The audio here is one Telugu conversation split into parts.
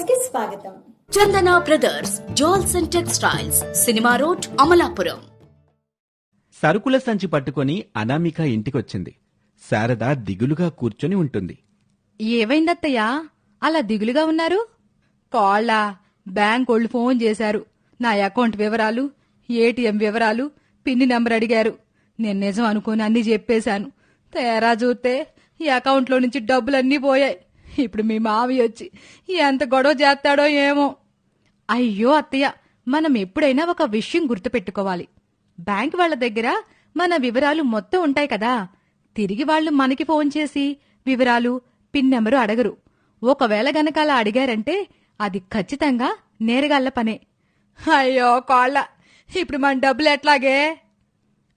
స్వాగతం. Chandana brothers jewels and textiles cinema road Amalapuram. సరుకుల సంచి పట్టుకొని అనామిక ఇంటికొచ్చింది. శారద దిగులుగా కూర్చొని ఉంటుంది. ఏవైందత్తయ్యా అలా దిగులుగా ఉన్నారు? కాళ్ళ బ్యాంక్ వాళ్ళు ఫోన్ చేశారు. నా అకౌంట్ వివరాలు ఏటీఎం వివరాలు పిన్ని నెంబర్ అడిగారు. నేను నిజం అనుకుని అన్ని చెప్పేశాను. తేరా చూస్తే ఈ అకౌంట్లో నుంచి డబ్బులన్నీ పోయాయి. ఇప్పుడు మీ మావి వచ్చి ఎంత గొడవ చేస్తాడో ఏమో. అయ్యో అత్తయ్య మనం ఎప్పుడైనా ఒక విషయం గుర్తుపెట్టుకోవాలి. బ్యాంక్ వాళ్ళ దగ్గర మన వివరాలు మొత్తం ఉంటాయి కదా. తిరిగి వాళ్ళు మనకి ఫోన్ చేసి వివరాలు పిన్ నెంబరు అడగరు. ఒకవేళ గనక అలా అడిగారంటే అది ఖచ్చితంగా నేరగాళ్ళ పనే. అయ్యో కాళ్ళ ఇప్పుడు మన డబ్బులు ఎట్లాగే?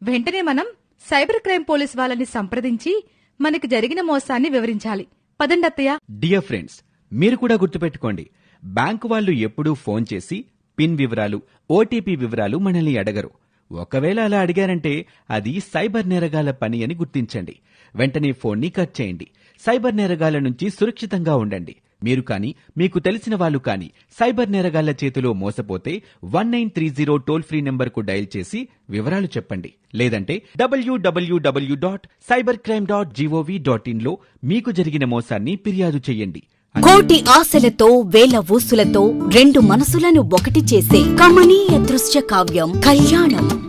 వెంటనే మనం సైబర్ క్రైమ్ పోలీస్ వాళ్ళని సంప్రదించి మనకి జరిగిన మోసాన్ని వివరించాలి. పదండి అత్తయ్య. డియర్ ఫ్రెండ్స్ మీరు కూడా గుర్తుపెట్టుకోండి బ్యాంకు వాళ్ళు ఎప్పుడూ ఫోన్ చేసి పిన్ వివరాలు ఓటీపీ వివరాలు మనల్ని అడగరు. ఒకవేళ అలా అడిగారంటే అది సైబర్ నేరగాల పని అని గుర్తించండి. వెంటనే ఫోన్ని కట్ చేయండి. సైబర్ నేరగాల నుంచి సురక్షితంగా ఉండండి. మీరు కానీ మీకు తెలిసిన వాళ్ళు కానీ సైబర్ నేరగాళ్ళ చేతిలో మోసపోతే one nine three zero toll free నెంబర్కు డయల్ చేసి వివరాలు చెప్పండి. లేదంటే WWW dot cyber crime dot GOV dot ఇన్లో మీకు జరిగిన మోసాన్ని ఫిర్యాదు చేయండి. కోటి ఆశలతో వేల ఊసులతో రెండు మనసులను ఒకటి చేసే కమనీయ దృశ్య కావ్యం కళ్యాణం.